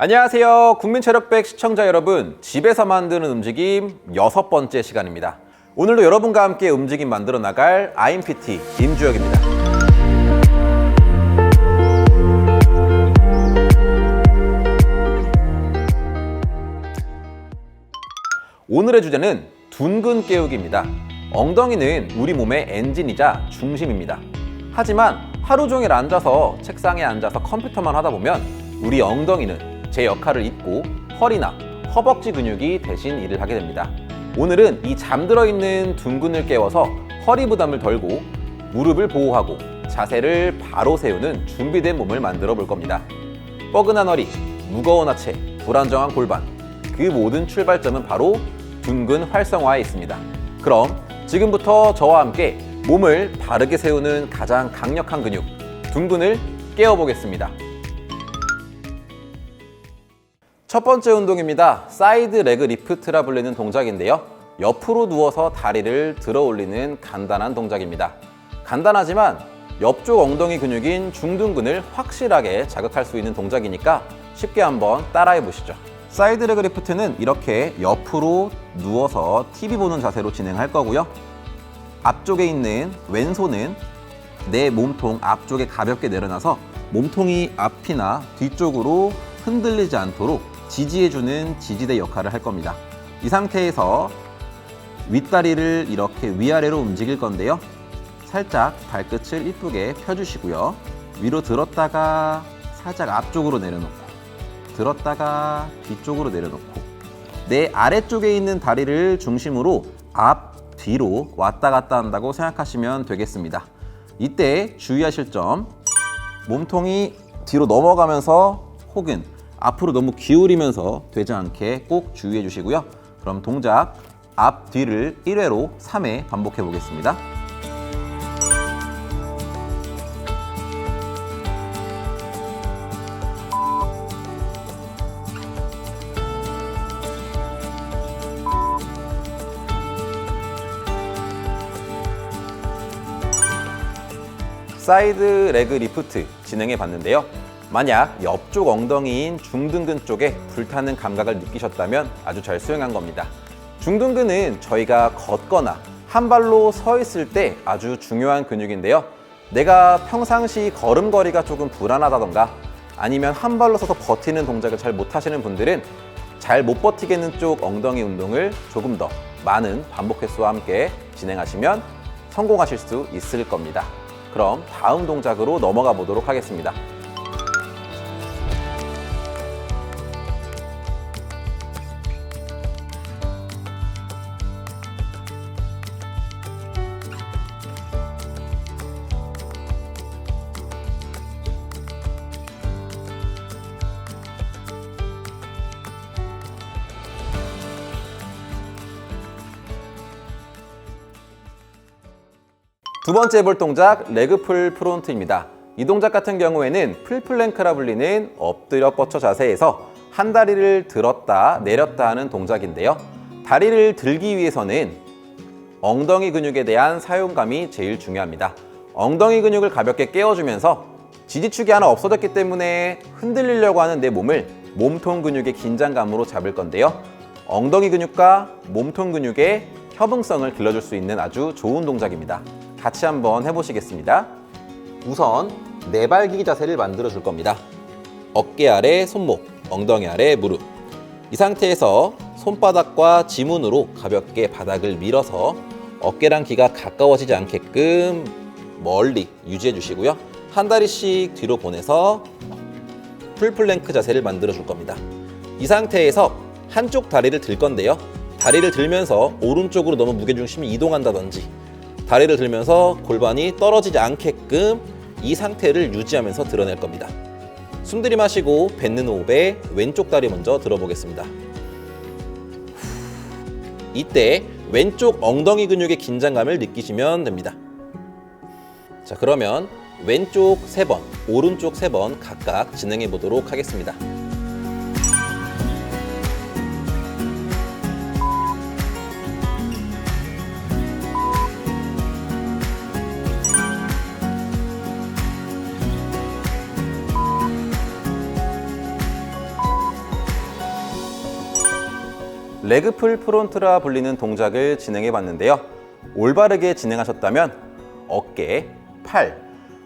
안녕하세요. 국민체력백 시청자 여러분. 집에서 만드는 움직임 여섯 번째 시간입니다. 오늘도 여러분과 함께 움직임 만들어 나갈 IMPT 임주혁입니다. 오늘의 주제는 둔근 깨우기입니다. 엉덩이는 우리 몸의 엔진이자 중심입니다. 하지만 하루 종일 앉아서 책상에 앉아서 컴퓨터만 하다 보면 우리 엉덩이는 제 역할을 잊고 허리나 허벅지 근육이 대신 일을 하게 됩니다. 오늘은 이 잠들어 있는 둔근을 깨워서 허리 부담을 덜고 무릎을 보호하고 자세를 바로 세우는 준비된 몸을 만들어 볼 겁니다. 뻐근한 허리, 무거운 하체, 불안정한 골반, 그 모든 출발점은 바로 둔근 활성화에 있습니다. 그럼 지금부터 저와 함께 몸을 바르게 세우는 가장 강력한 근육, 둔근을 깨워보겠습니다. 첫 번째 운동입니다. 사이드 레그 리프트라 불리는 동작인데요. 옆으로 누워서 다리를 들어 올리는 간단한 동작입니다. 간단하지만 옆쪽 엉덩이 근육인 중둔근을 확실하게 자극할 수 있는 동작이니까 쉽게 한번 따라해 보시죠. 사이드 레그 리프트는 이렇게 옆으로 누워서 TV 보는 자세로 진행할 거고요. 앞쪽에 있는 왼손은 내 몸통 앞쪽에 가볍게 내려놔서 몸통이 앞이나 뒤쪽으로 흔들리지 않도록 지지해주는 지지대 역할을 할 겁니다. 이 상태에서 윗다리를 이렇게 위아래로 움직일 건데요. 살짝 발끝을 이쁘게 펴주시고요. 위로 들었다가 살짝 앞쪽으로 내려놓고 들었다가 뒤쪽으로 내려놓고 내 아래쪽에 있는 다리를 중심으로 앞, 뒤로 왔다 갔다 한다고 생각하시면 되겠습니다. 이때 주의하실 점 몸통이 뒤로 넘어가면서 혹은 앞으로 너무 기울이면서 되지 않게 꼭 주의해 주시고요. 그럼 동작 앞, 뒤를 1회로 3회 반복해 보겠습니다. 사이드 레그 리프트 진행해 봤는데요. 만약 옆쪽 엉덩이인 중둔근 쪽에 불타는 감각을 느끼셨다면 아주 잘 수행한 겁니다. 중둔근은 저희가 걷거나 한 발로 서 있을 때 아주 중요한 근육인데요. 내가 평상시 걸음걸이가 조금 불안하다던가 아니면 한 발로 서서 버티는 동작을 잘 못하시는 분들은 잘 못 버티겠는 쪽 엉덩이 운동을 조금 더 많은 반복 횟수와 함께 진행하시면 성공하실 수 있을 겁니다. 그럼 다음 동작으로 넘어가 보도록 하겠습니다. 두 번째 볼 동작 레그풀 프론트입니다. 이 동작 같은 경우에는 풀플랭크라 불리는 엎드려 뻗쳐 자세에서 한 다리를 들었다 내렸다 하는 동작인데요. 다리를 들기 위해서는 엉덩이 근육에 대한 사용감이 제일 중요합니다. 엉덩이 근육을 가볍게 깨워주면서 지지축이 하나 없어졌기 때문에 흔들리려고 하는 내 몸을 몸통 근육의 긴장감으로 잡을 건데요. 엉덩이 근육과 몸통 근육의 협응성을 길러줄 수 있는 아주 좋은 동작입니다. 같이 한번 해보시겠습니다. 우선 네발기기 자세를 만들어 줄 겁니다. 어깨 아래 손목, 엉덩이 아래 무릎. 이 상태에서 손바닥과 지문으로 가볍게 바닥을 밀어서 어깨랑 귀가 가까워지지 않게끔 멀리 유지해 주시고요. 한 다리씩 뒤로 보내서 풀플랭크 자세를 만들어 줄 겁니다. 이 상태에서 한쪽 다리를 들 건데요. 다리를 들면서 오른쪽으로 너무 무게중심이 이동한다든지 다리를 들면서 골반이 떨어지지 않게끔 이 상태를 유지하면서 드러낼 겁니다. 숨 들이마시고 뱉는 호흡에 왼쪽 다리 먼저 들어보겠습니다. 이때 왼쪽 엉덩이 근육의 긴장감을 느끼시면 됩니다. 자, 그러면 왼쪽 세번 오른쪽 세 번 각각 진행해 보도록 하겠습니다. 레그풀 프론트라 불리는 동작을 진행해 봤는데요. 올바르게 진행하셨다면 어깨, 팔,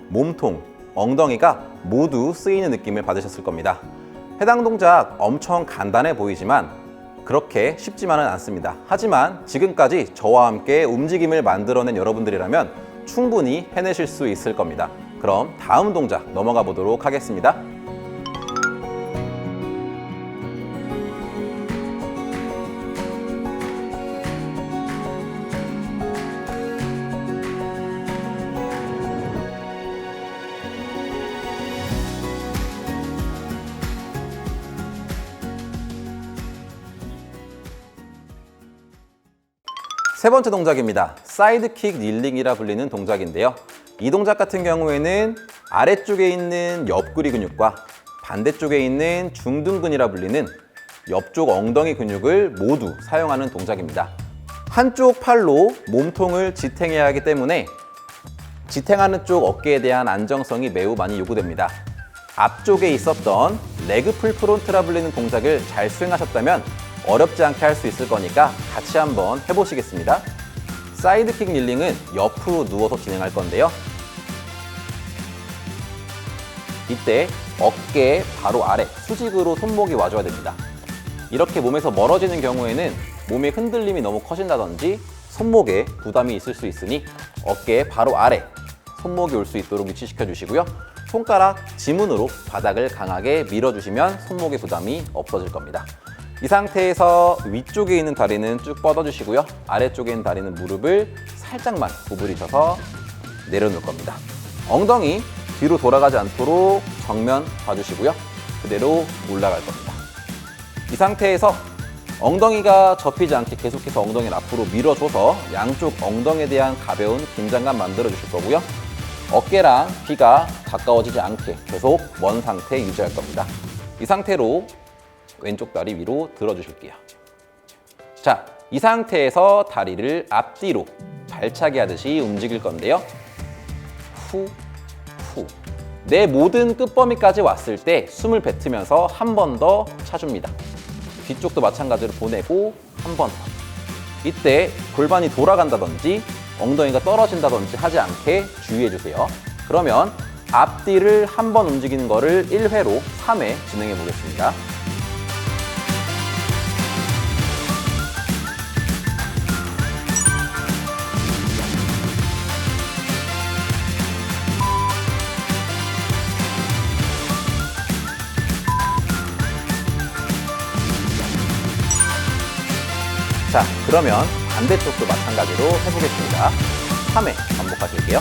몸통, 엉덩이가 모두 쓰이는 느낌을 받으셨을 겁니다. 해당 동작 엄청 간단해 보이지만 그렇게 쉽지만은 않습니다. 하지만 지금까지 저와 함께 움직임을 만들어낸 여러분들이라면 충분히 해내실 수 있을 겁니다. 그럼 다음 동작 넘어가 보도록 하겠습니다. 세 번째 동작입니다. 사이드킥 닐링이라 불리는 동작인데요. 이 동작 같은 경우에는 아래쪽에 있는 옆구리 근육과 반대쪽에 있는 중둔근이라 불리는 옆쪽 엉덩이 근육을 모두 사용하는 동작입니다. 한쪽 팔로 몸통을 지탱해야 하기 때문에 지탱하는 쪽 어깨에 대한 안정성이 매우 많이 요구됩니다. 앞쪽에 있었던 레그 풀 프론트라 불리는 동작을 잘 수행하셨다면 어렵지 않게 할 수 있을 거니까 같이 한번 해보시겠습니다. 사이드킥 릴링은 옆으로 누워서 진행할 건데요. 이때 어깨 바로 아래 수직으로 손목이 와줘야 됩니다. 이렇게 몸에서 멀어지는 경우에는 몸의 흔들림이 너무 커진다든지 손목에 부담이 있을 수 있으니 어깨 바로 아래 손목이 올 수 있도록 위치시켜 주시고요. 손가락 지문으로 바닥을 강하게 밀어주시면 손목의 부담이 없어질 겁니다. 이 상태에서 위쪽에 있는 다리는 쭉 뻗어주시고요. 아래쪽에 있는 다리는 무릎을 살짝만 구부리셔서 내려놓을 겁니다. 엉덩이 뒤로 돌아가지 않도록 정면 봐주시고요. 그대로 올라갈 겁니다. 이 상태에서 엉덩이가 접히지 않게 계속해서 엉덩이를 앞으로 밀어줘서 양쪽 엉덩이에 대한 가벼운 긴장감 만들어 주실 거고요. 어깨랑 귀가 가까워지지 않게 계속 먼 상태 유지할 겁니다. 이 상태로 왼쪽 다리 위로 들어주실게요. 자, 이 상태에서 다리를 앞뒤로 발차기 하듯이 움직일 건데요. 후, 후. 내 모든 끝범위까지 왔을 때 숨을 뱉으면서 한 번 더 차줍니다. 뒤쪽도 마찬가지로 보내고 한 번 더. 이때 골반이 돌아간다든지 엉덩이가 떨어진다든지 하지 않게 주의해 주세요. 그러면 앞뒤를 한 번 움직이는 거를 1회로 3회 진행해 보겠습니다. 그러면 반대쪽도 마찬가지로 해보겠습니다. 3회 반복하실게요.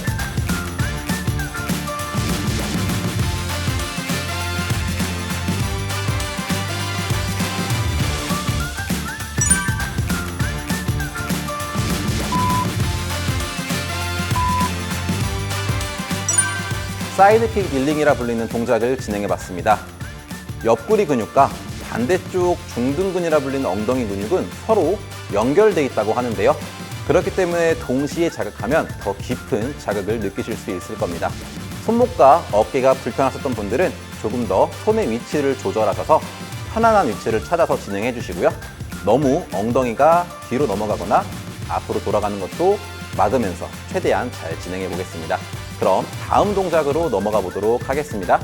사이드킥 릴링이라 불리는 동작을 진행해 봤습니다. 옆구리 근육과 반대쪽 중둔근이라 불리는 엉덩이 근육은 서로 연결돼 있다고 하는데요. 그렇기 때문에 동시에 자극하면 더 깊은 자극을 느끼실 수 있을 겁니다. 손목과 어깨가 불편하셨던 분들은 조금 더 손의 위치를 조절하셔서 편안한 위치를 찾아서 진행해 주시고요. 너무 엉덩이가 뒤로 넘어가거나 앞으로 돌아가는 것도 막으면서 최대한 잘 진행해 보겠습니다. 그럼 다음 동작으로 넘어가 보도록 하겠습니다.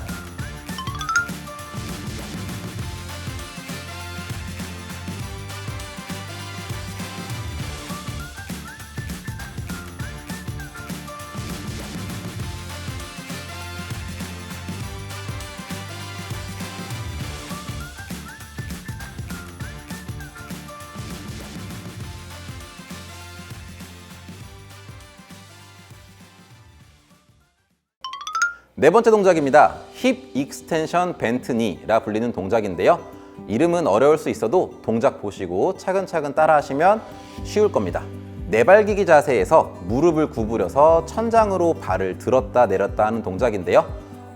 네 번째 동작입니다. 힙 익스텐션 벤트니라 불리는 동작인데요. 이름은 어려울 수 있어도 동작 보시고 차근차근 따라 하시면 쉬울 겁니다. 내발기기 자세에서 무릎을 구부려서 천장으로 발을 들었다 내렸다 하는 동작인데요.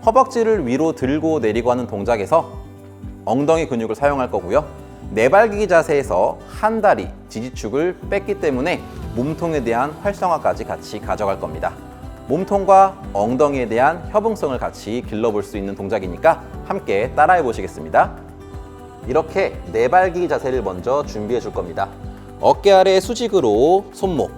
허벅지를 위로 들고 내리고 하는 동작에서 엉덩이 근육을 사용할 거고요. 내발기기 자세에서 한 다리 지지축을 뺐기 때문에 몸통에 대한 활성화까지 같이 가져갈 겁니다. 몸통과 엉덩이에 대한 협응성을 같이 길러볼 수 있는 동작이니까 함께 따라해 보시겠습니다. 이렇게 네발기 자세를 먼저 준비해 줄 겁니다. 어깨 아래 수직으로 손목,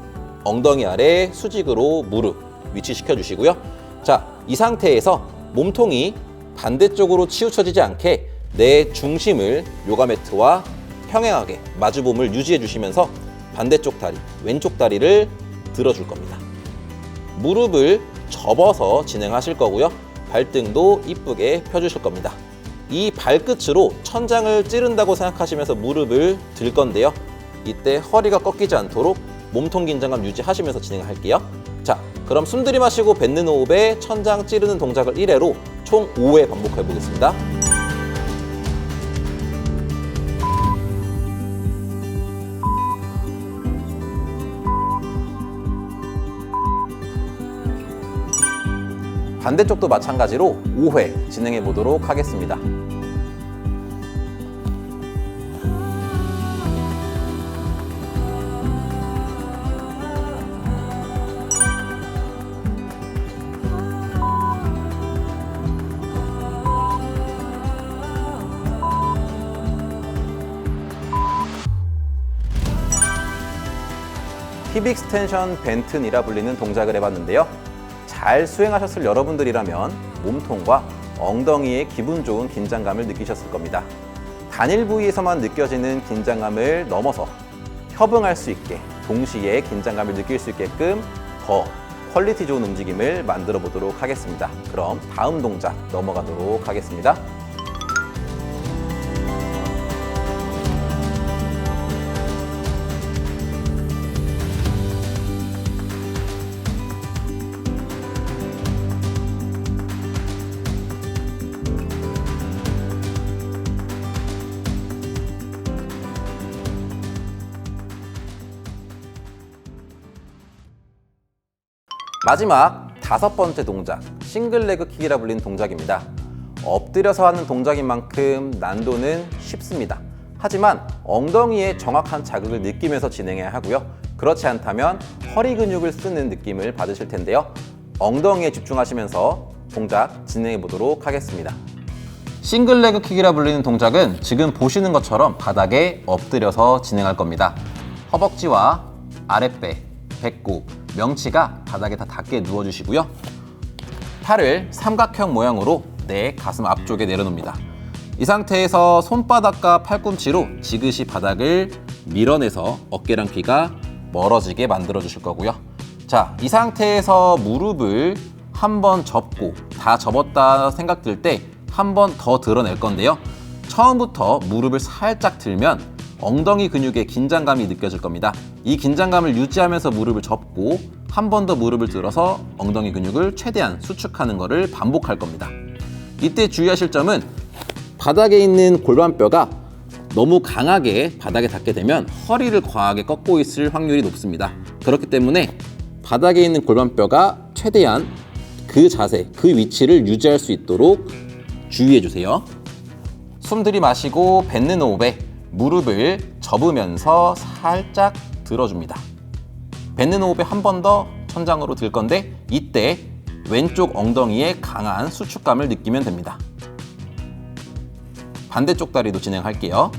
엉덩이 아래 수직으로 무릎 위치시켜 주시고요. 자, 이 상태에서 몸통이 반대쪽으로 치우쳐지지 않게 내 중심을 요가 매트와 평행하게 마주봄을 유지해 주시면서 반대쪽 다리, 왼쪽 다리를 들어줄 겁니다. 무릎을 접어서 진행하실 거고요. 발등도 이쁘게 펴주실 겁니다. 이 발끝으로 천장을 찌른다고 생각하시면서 무릎을 들 건데요. 이때 허리가 꺾이지 않도록 몸통 긴장감 유지하시면서 진행할게요. 자, 그럼 숨 들이마시고 뱉는 호흡에 천장 찌르는 동작을 1회로 총 5회 반복해 보겠습니다. 반대쪽도 마찬가지로 5회 진행해 보도록 하겠습니다. 힙 익스텐션 벤튼이라 불리는 동작을 해봤는데요. 잘 수행하셨을 여러분들이라면 몸통과 엉덩이에 기분 좋은 긴장감을 느끼셨을 겁니다. 단일 부위에서만 느껴지는 긴장감을 넘어서 협응할 수 있게 동시에 긴장감을 느낄 수 있게끔 더 퀄리티 좋은 움직임을 만들어 보도록 하겠습니다. 그럼 다음 동작 넘어가도록 하겠습니다. 마지막 다섯 번째 동작, 싱글 레그 킥이라 불리는 동작입니다. 엎드려서 하는 동작인 만큼 난도는 쉽습니다. 하지만 엉덩이에 정확한 자극을 느끼면서 진행해야 하고요. 그렇지 않다면 허리 근육을 쓰는 느낌을 받으실 텐데요. 엉덩이에 집중하시면서 동작 진행해 보도록 하겠습니다. 싱글 레그 킥이라 불리는 동작은 지금 보시는 것처럼 바닥에 엎드려서 진행할 겁니다. 허벅지와 아랫배, 배꼽, 명치가 바닥에 다 닿게 누워주시고요. 팔을 삼각형 모양으로 내 가슴 앞쪽에 내려놓습니다. 이 상태에서 손바닥과 팔꿈치로 지그시 바닥을 밀어내서 어깨랑 귀가 멀어지게 만들어 주실 거고요. 자, 이 상태에서 무릎을 한 번 접고 다 접었다 생각 들 때 한 번 더 드러낼 건데요. 처음부터 무릎을 살짝 들면 엉덩이 근육의 긴장감이 느껴질 겁니다. 이 긴장감을 유지하면서 무릎을 접고 한 번 더 무릎을 들어서 엉덩이 근육을 최대한 수축하는 것을 반복할 겁니다. 이때 주의하실 점은 바닥에 있는 골반뼈가 너무 강하게 바닥에 닿게 되면 허리를 과하게 꺾고 있을 확률이 높습니다. 그렇기 때문에 바닥에 있는 골반뼈가 최대한 그 자세, 그 위치를 유지할 수 있도록 주의해 주세요. 숨 들이마시고 뱉는 호흡에 무릎을 접으면서 살짝 들어줍니다. 뱉는 호흡에 한 번 더 천장으로 들 건데 이때 왼쪽 엉덩이에 강한 수축감을 느끼면 됩니다. 반대쪽 다리도 진행할게요.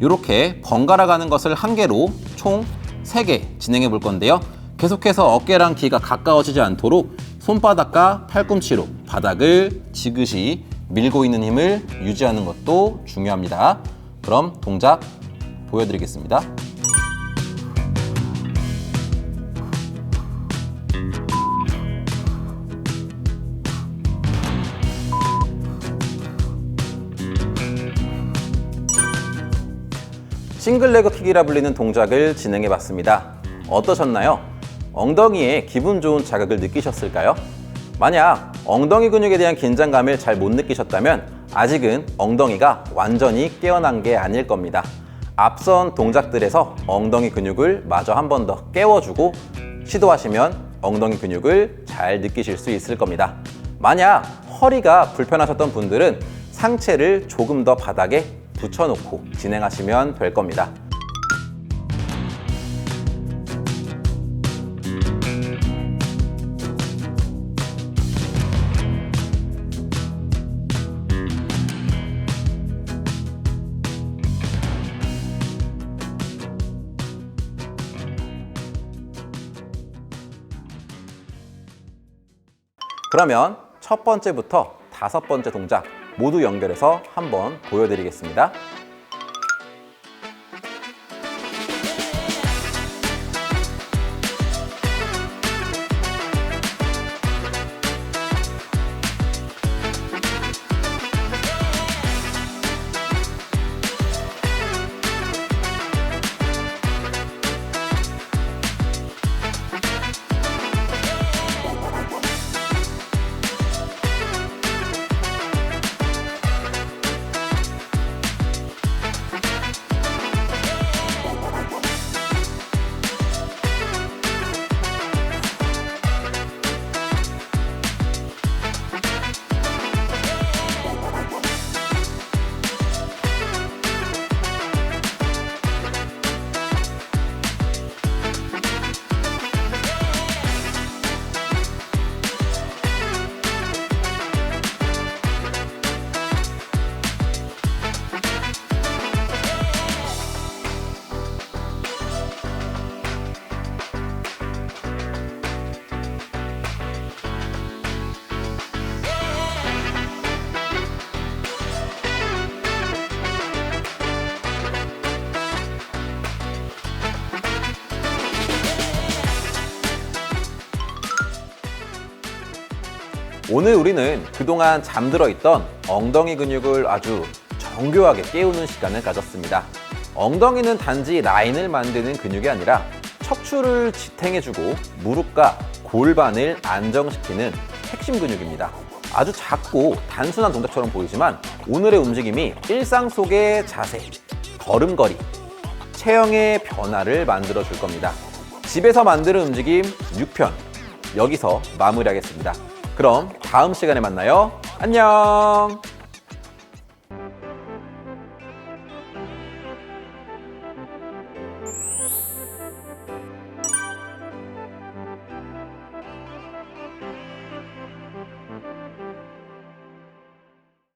이렇게 번갈아 가는 것을 한 개로 총 3개 진행해 볼 건데요. 계속해서 어깨랑 귀가 가까워지지 않도록 손바닥과 팔꿈치로 바닥을 지그시 밀고 있는 힘을 유지하는 것도 중요합니다. 그럼 동작 보여드리겠습니다. 싱글 레그 킥이라 불리는 동작을 진행해 봤습니다. 어떠셨나요? 엉덩이에 기분 좋은 자극을 느끼셨을까요? 만약 엉덩이 근육에 대한 긴장감을 잘 못 느끼셨다면 아직은 엉덩이가 완전히 깨어난 게 아닐 겁니다. 앞선 동작들에서 엉덩이 근육을 마저 한 번 더 깨워주고 시도하시면 엉덩이 근육을 잘 느끼실 수 있을 겁니다. 만약 허리가 불편하셨던 분들은 상체를 조금 더 바닥에 붙여놓고 진행하시면 될 겁니다. 그러면 첫 번째부터 다섯 번째 동작 모두 연결해서 한번 보여드리겠습니다. 오늘 우리는 그동안 잠들어 있던 엉덩이 근육을 아주 정교하게 깨우는 시간을 가졌습니다. 엉덩이는 단지 라인을 만드는 근육이 아니라 척추를 지탱해주고 무릎과 골반을 안정시키는 핵심 근육입니다. 아주 작고 단순한 동작처럼 보이지만 오늘의 움직임이 일상 속의 자세, 걸음걸이, 체형의 변화를 만들어 줄 겁니다. 집에서 만드는 움직임 6편 여기서 마무리하겠습니다. 그럼 다음 시간에 만나요. 안녕!